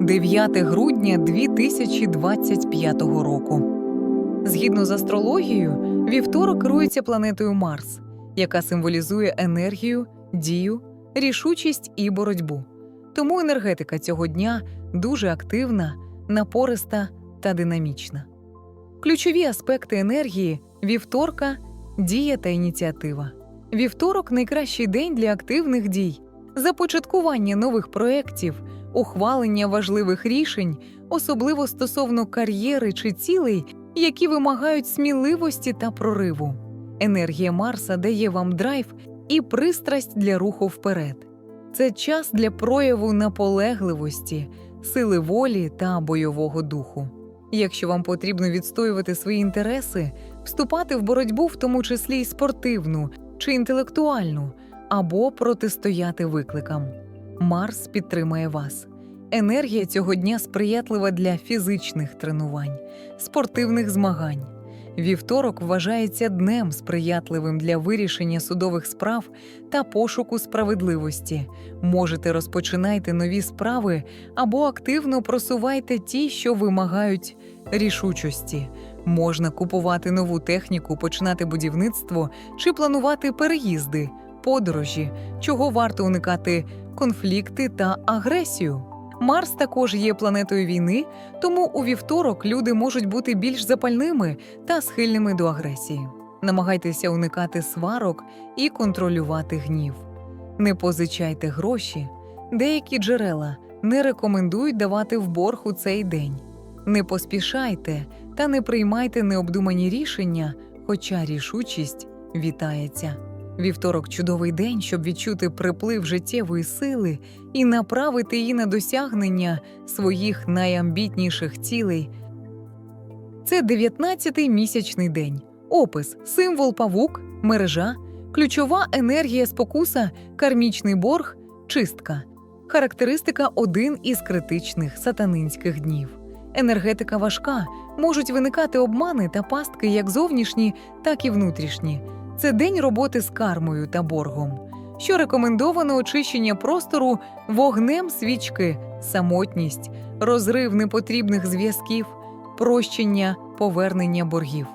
9 грудня 2025 року. Згідно з астрологією, вівторок керується планетою Марс, яка символізує енергію, дію, рішучість і боротьбу. Тому енергетика цього дня дуже активна, напориста та динамічна. Ключові аспекти енергії вівторка дія та ініціатива. Вівторок найкращий день для активних дій, започаткування нових проєктів, ухвалення важливих рішень, особливо стосовно кар'єри чи цілей, які вимагають сміливості та прориву. Енергія Марса дає вам драйв і пристрасть для руху вперед. Це час для прояву наполегливості, сили волі та бойового духу. Якщо вам потрібно відстоювати свої інтереси, вступати в боротьбу, в тому числі й спортивну чи інтелектуальну, або протистояти викликам. Марс підтримає вас. Енергія цього дня сприятлива для фізичних тренувань, спортивних змагань. Вівторок вважається днем сприятливим для вирішення судових справ та пошуку справедливості. Можете розпочинайте нові справи або активно просувайте ті, що вимагають рішучості. Можна купувати нову техніку, починати будівництво чи планувати переїзди, подорожі, чого варто уникати конфлікти та агресію. Марс також є планетою війни, тому у вівторок люди можуть бути більш запальними та схильними до агресії. Намагайтеся уникати сварок і контролювати гнів. Не позичайте гроші. Деякі джерела не рекомендують давати в борг у цей день. Не поспішайте та не приймайте необдумані рішення, хоча рішучість вітається. Вівторок чудовий день, щоб відчути приплив життєвої сили і направити її на досягнення своїх найамбітніших цілей. Це 19-й місячний день. Опис, символ павук, мережа, ключова енергія спокуса, кармічний борг, чистка. Характеристика один із критичних сатанинських днів. Енергетика важка, можуть виникати обмани та пастки як зовнішні, так і внутрішні. Це день роботи з кармою та боргом, що рекомендовано очищення простору вогнем свічки, самотність, розрив непотрібних зв'язків, прощення, повернення боргів.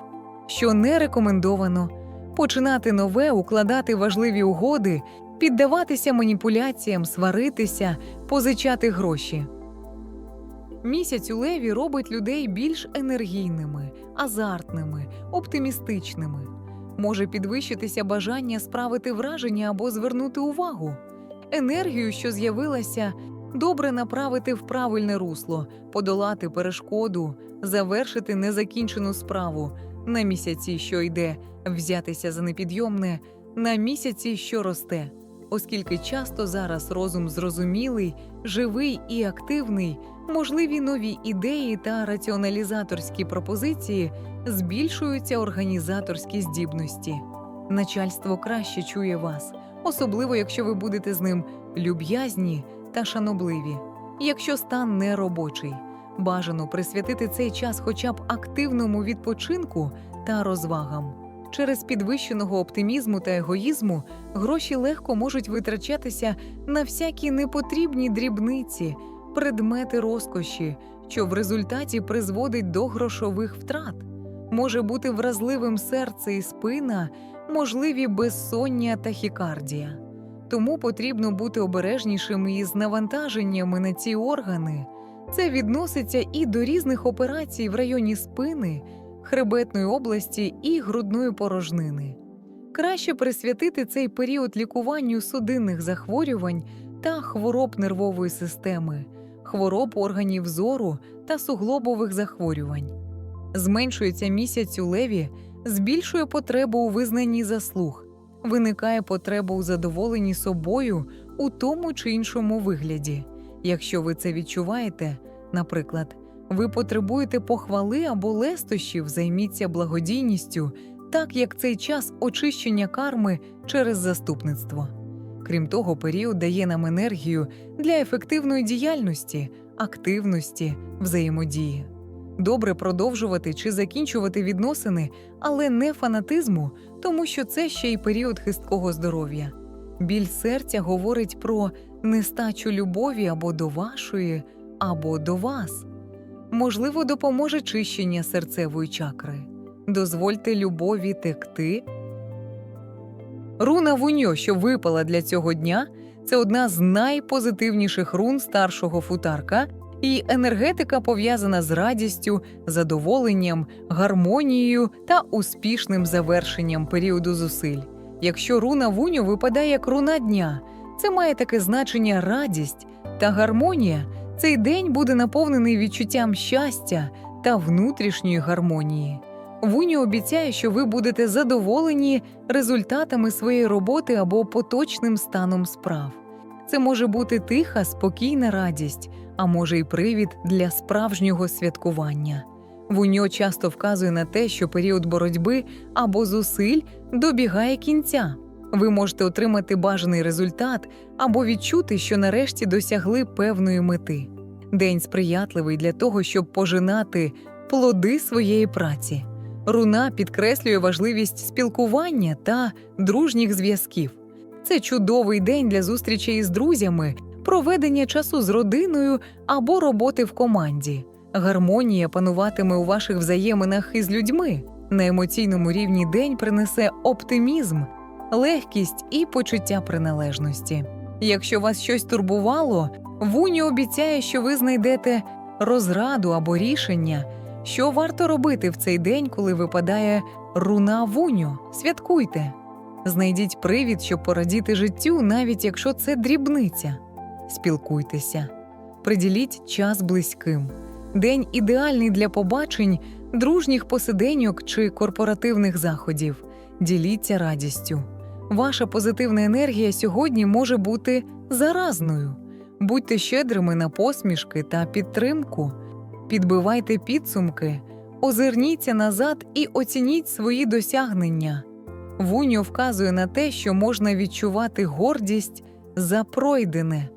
Що не рекомендовано починати нове, укладати важливі угоди, піддаватися маніпуляціям, сваритися, позичати гроші. Місяць у леві робить людей більш енергійними, азартними, оптимістичними. Може підвищитися бажання справити враження або звернути увагу. Енергію, що з'явилася, добре направити в правильне русло, подолати перешкоду, завершити незакінчену справу на місяці, що йде, взятися за непідйомне, на місяці, що росте. Оскільки часто зараз розум зрозумілий, живий і активний, можливі нові ідеї та раціоналізаторські пропозиції збільшуються організаторські здібності. Начальство краще чує вас, особливо якщо ви будете з ним люб'язні та шанобливі. Якщо стан не робочий, бажано присвятити цей час хоча б активному відпочинку та розвагам. Через підвищеного оптимізму та егоїзму гроші легко можуть витрачатися на всякі непотрібні дрібниці, предмети розкоші, що в результаті призводить до грошових втрат. Може бути вразливим серце і спина, можливі безсоння та хікардія. Тому потрібно бути обережнішими із навантаженнями на ці органи. Це відноситься і до різних операцій в районі спини, хребетної області і грудної порожнини. Краще присвятити цей період лікуванню судинних захворювань та хвороб нервової системи, хвороб органів зору та суглобових захворювань. Зменшується місяць у леві, збільшує потребу у визнанні заслуг, виникає потреба у задоволенні собою у тому чи іншому вигляді. Якщо ви це відчуваєте, наприклад, ви потребуєте похвали або лестощів, займіться благодійністю, так як цей час очищення карми через заступництво. Крім того, період дає нам енергію для ефективної діяльності, активності, взаємодії. Добре продовжувати чи закінчувати відносини, але не фанатизму, тому що це ще й період хисткого здоров'я. Біль серця говорить про нестачу любові або до вашої, або до вас. Можливо, допоможе чищення серцевої чакри. Дозвольте любові текти. Руна Вуньо, що випала для цього дня, це одна з найпозитивніших рун старшого футарка, і енергетика пов'язана з радістю, задоволенням, гармонією та успішним завершенням періоду зусиль. Якщо руна Вуньо випадає як руна дня, це має таке значення радість та гармонія. Цей день буде наповнений відчуттям щастя та внутрішньої гармонії. Вуньо обіцяє, що ви будете задоволені результатами своєї роботи або поточним станом справ. Це може бути тиха, спокійна радість, а може й привід для справжнього святкування. Вуньо часто вказує на те, що період боротьби або зусиль добігає кінця. Ви можете отримати бажаний результат або відчути, що нарешті досягли певної мети. День сприятливий для того, щоб пожинати плоди своєї праці. Руна підкреслює важливість спілкування та дружніх зв'язків. Це чудовий день для зустрічей з друзями, проведення часу з родиною або роботи в команді. Гармонія пануватиме у ваших взаєминах із людьми. На емоційному рівні день принесе оптимізм, легкість і почуття приналежності. Якщо вас щось турбувало, Вуні обіцяє, що ви знайдете розраду або рішення, що варто робити в цей день, коли випадає руна Вуню. Святкуйте. Знайдіть привід, щоб порадіти життю, навіть якщо це дрібниця. Спілкуйтеся, приділіть час близьким. День ідеальний для побачень, дружніх посиденьок чи корпоративних заходів. Діліться радістю. Ваша позитивна енергія сьогодні може бути заразною. Будьте щедрими на посмішки та підтримку. Підбивайте підсумки, озирніться назад і оцініть свої досягнення. Вуньо вказує на те, що можна відчувати гордість за пройдене.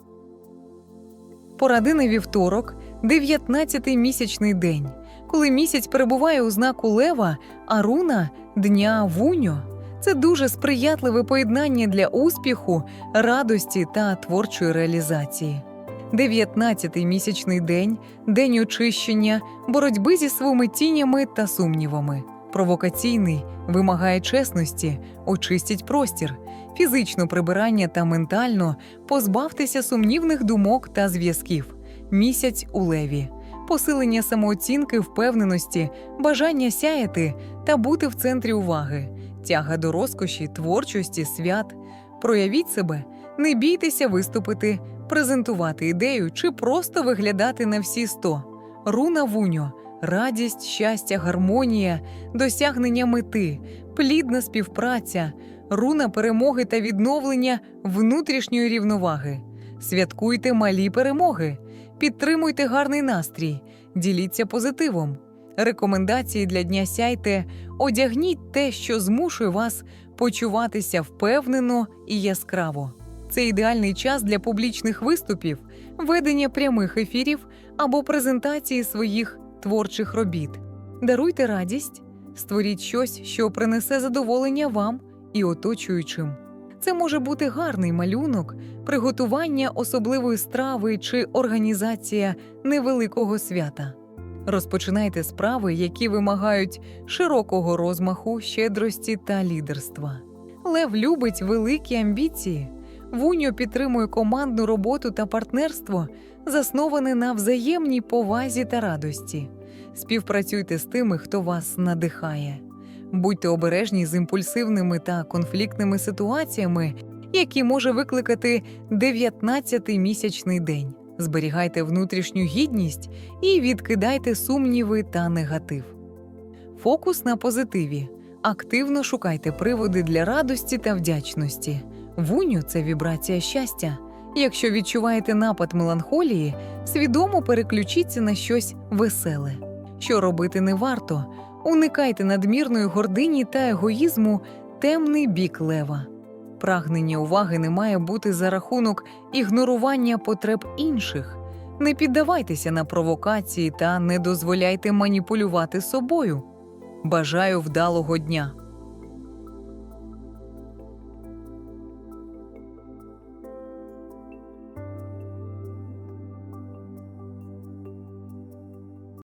Поради на вівторок, 19-й місячний день, коли місяць перебуває у знаку лева, а руна дня Вуньо. Це дуже сприятливе поєднання для успіху, радості та творчої реалізації. 19-й місячний день день очищення, боротьби зі своїми тінями та сумнівами. Провокаційний вимагає чесності, очистіть простір, фізично прибирання та ментально позбавтеся сумнівних думок та зв'язків. Місяць у леві, посилення самооцінки, впевненості, бажання сяяти та бути в центрі уваги, тяга до розкоші, творчості, свят. Проявіть себе, не бійтеся виступити, презентувати ідею чи просто виглядати на всі сто. Руна Вуньо радість, щастя, гармонія, досягнення мети, плідна співпраця, руна перемоги та відновлення внутрішньої рівноваги. Святкуйте малі перемоги, підтримуйте гарний настрій, діліться позитивом. Рекомендації для дня сяйте, одягніть те, що змушує вас почуватися впевнено і яскраво. Це ідеальний час для публічних виступів, ведення прямих ефірів або презентації своїх творчих робіт. Даруйте радість, створіть щось, що принесе задоволення вам і оточуючим. Це може бути гарний малюнок, приготування особливої страви чи організація невеликого свята. Розпочинайте справи, які вимагають широкого розмаху, щедрості та лідерства. Лев любить великі амбіції. Вуньо підтримує командну роботу та партнерство, засноване на взаємній повазі та радості. Співпрацюйте з тими, хто вас надихає. Будьте обережні з імпульсивними та конфліктними ситуаціями, які може викликати 19-й місячний день. Зберігайте внутрішню гідність і відкидайте сумніви та негатив. Фокус на позитиві. Активно шукайте приводи для радості та вдячності. Вуню це вібрація щастя. Якщо відчуваєте напад меланхолії, свідомо переключіться на щось веселе. Що робити не варто, уникайте надмірної гордині та егоїзму, темний бік лева. Прагнення уваги не має бути за рахунок ігнорування потреб інших. Не піддавайтеся на провокації та не дозволяйте маніпулювати собою. Бажаю вдалого дня!